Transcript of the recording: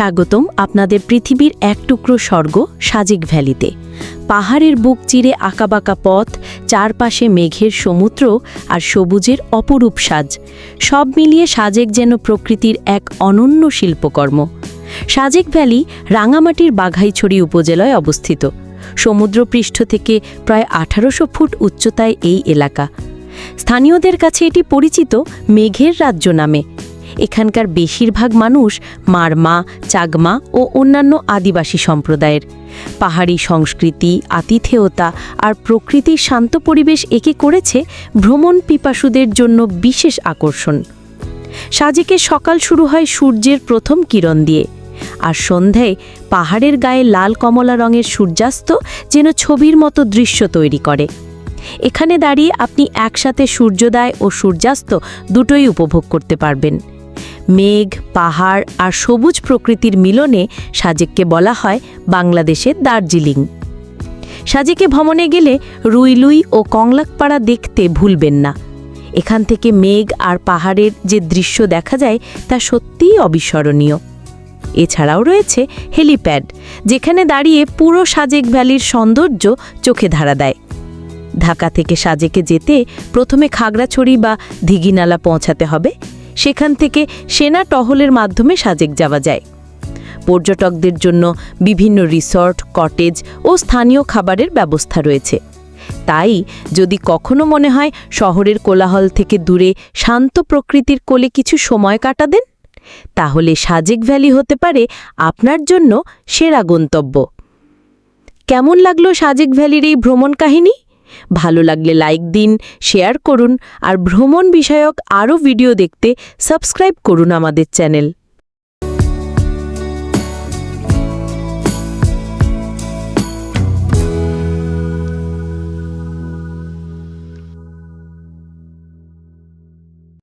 স্বাগতম আপনাদের পৃথিবীর এক টুকরো স্বর্গ, সাজেক ভ্যালিতে। পাহাড়ের বুক চিরে আঁকাবাঁকা পথ, চারপাশে মেঘের সমুদ্র আর সবুজের অপরূপ সাজ। সব মিলিয়ে সাজেক যেন প্রকৃতির এক অনন্য শিল্পকর্ম। সাজেক ভ্যালি রাঙামাটির বাঘাইছড়ি উপজেলায় অবস্থিত। সমুদ্রপৃষ্ঠ থেকে প্রায় আঠারোশো ফুট উচ্চতায় এই এলাকা। স্থানীয়দের কাছে এটি পরিচিত মেঘের রাজ্য নামে। এখানকার বেশিরভাগ মানুষ মারমা চাকমা ও অন্যান্য আদিবাসী সম্প্রদায়ের। পাহাড়ি সংস্কৃতি, আতিথেয়তা আর প্রকৃতির শান্ত পরিবেশ একে করেছে ভ্রমণ পিপাসুদের জন্য বিশেষ আকর্ষণ। সাজেকে সকাল শুরু হয় সূর্যের প্রথম কিরণ দিয়ে। আর সন্ধ্যায় পাহাড়ের গায়ে লাল কমলা রঙের সূর্যাস্ত যেন ছবির মতো দৃশ্য তৈরি করে। এখানে দাঁড়িয়ে আপনি একসাথে সূর্যোদয় ও সূর্যাস্ত দুটোই উপভোগ করতে পারবেন। মেঘ, পাহাড় আর সবুজ প্রকৃতির মিলনে সাজেককে বলা হয় বাংলাদেশের দার্জিলিং। সাজেকে ভ্রমণে গেলে রুইলুই ও কংলাকপাড়া দেখতে ভুলবেন না। এখান থেকে মেঘ আর পাহাড়ের যে দৃশ্য দেখা যায় তা সত্যিই অবিস্মরণীয়। এছাড়াও রয়েছে হেলিপ্যাড, যেখানে দাঁড়িয়ে পুরো সাজেক ভ্যালির সৌন্দর্য চোখে ধারা দেয়। ঢাকা থেকে সাজেকে যেতে প্রথমে খাগড়াছড়ি বা দিঘিনালা পৌঁছাতে হবে সেখান থেকে সেনা টহলের মাধ্যমে সাজেক যাওয়া যায়। পর্যটকদের জন্য বিভিন্ন রিসর্ট, কটেজ ও স্থানীয় খাবারের ব্যবস্থা রয়েছে। তাই যদি কখনো মনে হয় শহরের কোলাহল থেকে দূরে শান্ত প্রকৃতির কোলে কিছু সময় কাটাদেন তাহলে সাজেক ভ্যালি হতে পারে আপনার জন্য সেরা গন্তব্য। কেমন লাগল সাজেক ভ্যালির এই ভ্রমণ কাহিনী? ভালো লাগলে লাইক দিন শেয়ার করুন, আর ভ্রমণ বিষয়ক আরও ভিডিও দেখতে সাবস্ক্রাইব করুন আমাদের চ্যানেল